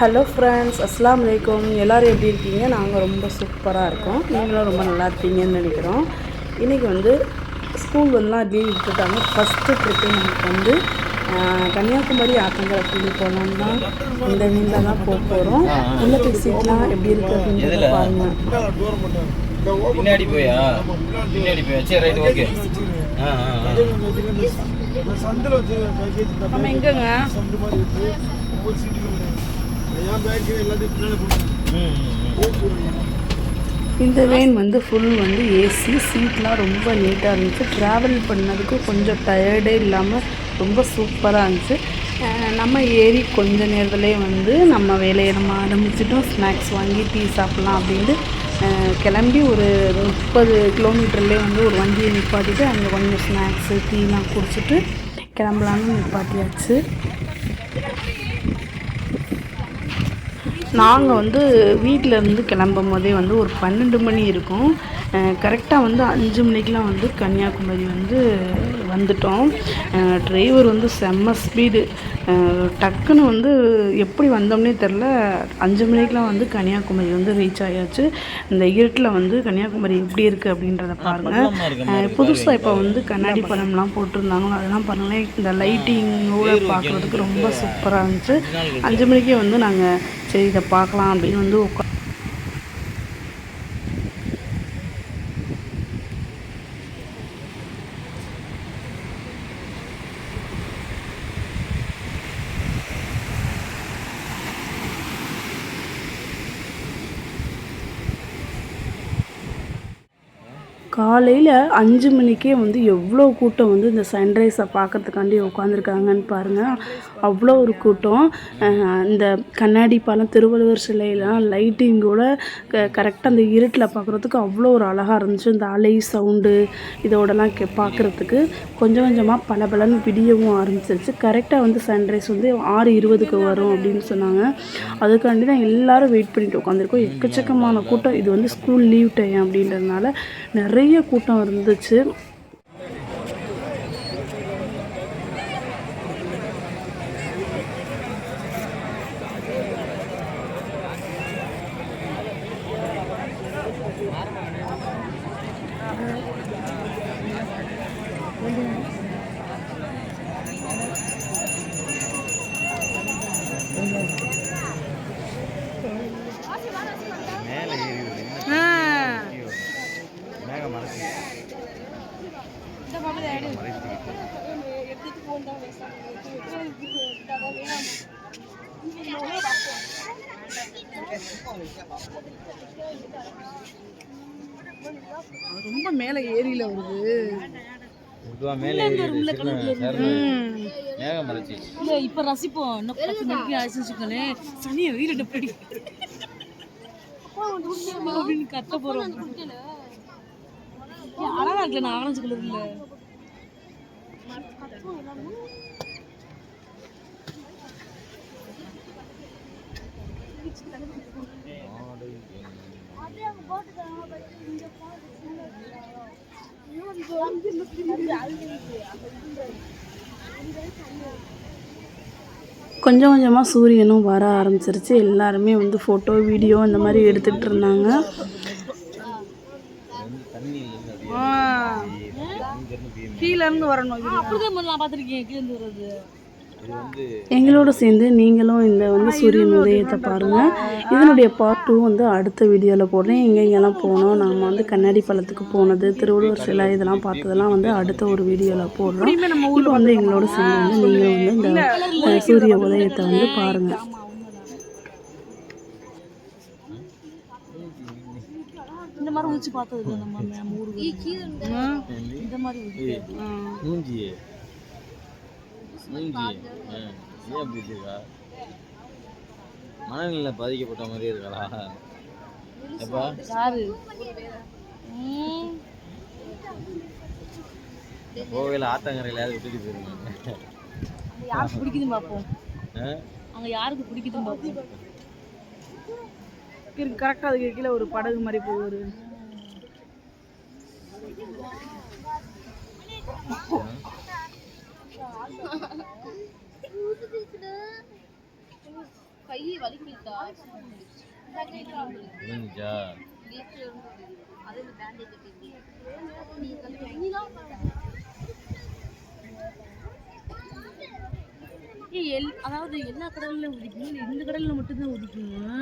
Hello friends அஸ்ஸலாமு அலைக்கும். எல்லோரும் எப்படி இருக்கீங்க? நாங்கள் ரொம்ப சூப்பராக இருக்கோம். நீங்களும் ரொம்ப நல்லா இருப்பீங்கன்னு நினைக்கிறோம். இன்றைக்கி வந்து ஸ்கூல் எல்லாம் லீவ் விட்டுட்டாங்க. ஃபஸ்ட்டு ட்ரிப்பு நமக்கு வந்து கன்னியாகுமரி ஆத்தங்கரை கூடி போகலான்னு தான். இந்த மீனில் தான் போக போகிறோம் உள்ள போய் சீட்லாம் எப்படி இருக்குது அப்படின்றத பாருங்கள் பின்னாடி போயா? பின்னாடி போயா? சரி ரைட் ஓகே ஆ ஆ ஆ. சந்தில் வச்சு பேக்கேஜ் இந்த நம்ம எங்கேங்க இந்த வேன் வந்து ஃபுல் வந்து ஏசி சீட்லாம் ரொம்ப நீட்டாக இருந்துச்சு. ட்ராவல் பண்ணதுக்கு கொஞ்சம் டயர்டே இல்லாமல் ரொம்ப சூப்பராக இருந்துச்சு. நம்ம ஏறி கொஞ்ச நேரத்துலேயே வந்து நம்ம வேலையை நம்ம ஆரம்பிச்சிட்டோம். ஸ்நாக்ஸ் வாங்கி டீ சாப்பிட்லாம் அப்படின்ட்டு கிளம்பி ஒரு முப்பது கிலோமீட்டர்லேயே வந்து ஒரு வண்டியை நிப்பாட்டிட்டு அங்கே கொஞ்சம் ஸ்நாக்ஸு டீலாம் குடிச்சிட்டு கிளம்பலான்னு நிப்பாட்டியாச்சு. நாங்கள் வந்து வீட்டில் இருந்து கிளம்பும் போதே வந்து ஒரு பன்னெண்டு மணி இருக்கும். கரெக்டாக வந்து அஞ்சு மணிக்கெலாம் வந்து கன்னியாகுமரி வந்து வந்துட்டோம். டிரைவர் வந்து செம்ம ஸ்பீடு டக்குன்னு வந்து எப்படி வந்தோம்னே தெரில அஞ்சு மணிக்கெலாம் வந்து கன்னியாகுமரி வந்து ரீச் ஆயாச்சு. இந்த இருட்டில் வந்து கன்னியாகுமரி எப்படி இருக்குது அப்படின்றத பாருங்கள் புதுசாக இப்போ வந்து கண்ணாடி பழம்லாம் போட்டிருந்தாங்களோ அதெல்லாம் பாருங்களேன். இந்த லைட்டிங்கோட பார்க்குறதுக்கு ரொம்ப சூப்பராக இருந்துச்சு. அஞ்சு மணிக்கே வந்து நாங்கள் சரி இதை பார்க்கலாம் அப்படின்னு வந்து உட்கா காலையில் அஞ்சு மணிக்கே வந்து எவ்வளோ கூட்டம் வந்து இந்த சன்ரைஸை பார்க்கறதுக்காண்டி உட்காந்துருக்காங்கன்னு பாருங்கள் அவ்வளோ ஒரு கூட்டம். இந்த கண்ணாடி பாலம் திருவள்ளுவர் சிலையெல்லாம் லைட்டிங்கோட க கரெக்டாக அந்த இருட்டில் பார்க்குறதுக்கு அவ்வளோ ஒரு அழகாக இருந்துச்சு. இந்த அலை சவுண்டு இதோடலாம் கே பார்க்குறதுக்கு கொஞ்சம் கொஞ்சமாக பல பலன்னு விடியவும் ஆரம்பிச்சிருச்சு. கரெக்டாக வந்து சன்ரைஸ் வந்து ஆறு இருபதுக்கு வரும் அப்படின்னு சொன்னாங்க. அதுக்காண்டி தான் எல்லோரும் வெயிட் பண்ணிட்டு உட்காந்துருக்கோம் எக்கச்சக்கமான கூட்டம். இது வந்து ஸ்கூல் லீவ் டைம் அப்படின்றதுனால நிறைய கூட்டம் இருந்துச்சு மேலே ஏறி வருது. மேகம் மறைச்சு மறைச்சு ரொம்ப மேலே ஏரியில் வருது. இதுவா மேலே ஏறி வருது. இப்ப ரசிப்போம். இன்னும் பத்து மணிக்கு ஆயிடுச்சுக்கோங்களே சனியை வீடு எப்படி அப்படின்னு கத்த போறோம். அழகா இருக்குல்ல நான் ஆரஞ்சு கலர் இல்ல. கொஞ்சம் கொஞ்சமாக சூரியனும் வர ஆரம்பிச்சிருச்சு. எல்லாருமே வந்து ஃபோட்டோ வீடியோ இந்த மாதிரி எடுத்துகிட்டு இருந்தாங்க. கீழே இருந்து வரணும் அப்படிதான் முதல்ல நான் பாத்திருக்கேன் கீழே இருந்து வர்றது. இது வந்து எங்களோட சேர்ந்து நீங்களும் இந்த வந்து சூரியன் உதயத்தை பாருங்கள் இதனுடைய பார்ட் டூ வந்து அடுத்த வீடியோவில் போடுறேன். எங்கே எங்கெல்லாம் போனோம் நாம் வந்து கண்ணாடி பழத்துக்கு போனது திருவள்ளுவர் சிலை இதெல்லாம் பார்த்ததெல்லாம் வந்து அடுத்த ஒரு வீடியோவில் போடுறோம். இப்போ வந்து எங்களோட சேர்ந்து வந்து நீங்களும் வந்து இந்த சூரிய உதயத்தை வந்து பாருங்கள் இந்த மாதிரி உதிச்சு பார்த்தது இல்லை நம்ம நம்ம ஊருக்கு இந்த மாதிரி. மூஞ்சி மூஞ்சி. ஏன் அப்படி இருக்கா மனநிலை பாதிக்கப்பட்ட மாதிரி இருக்காளா எப்பா? யாரு. கோவையில் ஆத்தங்கரையிலாவது விட்டுட்டு போயிருக்காங்க. யாருக்கு பிடிக்குதுன்னு பார்ப்போம்? அங்க யாருக்கு பிடிக்குதுன்னு பார்ப்போம் இருக்கு. கரெக்டாக அதுக்கு கீழே ஒரு படகு மாதிரி போகுது. கை வலிக்குதா விழுந்துச்சா அதே பேண்டேஜ் நீதான் ஏய் எல் அதாவது எல்லா கடல்ல உதிக்கும் இல்ல இந்த கடல்ல மட்டும்தான் உதிக்குமா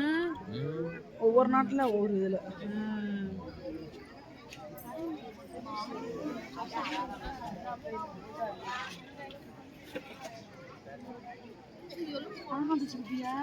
ம். ஒவ்வொரு நாட்டில் ஒவ்வொரு இதில். ஆமா வச்சிருக்கியா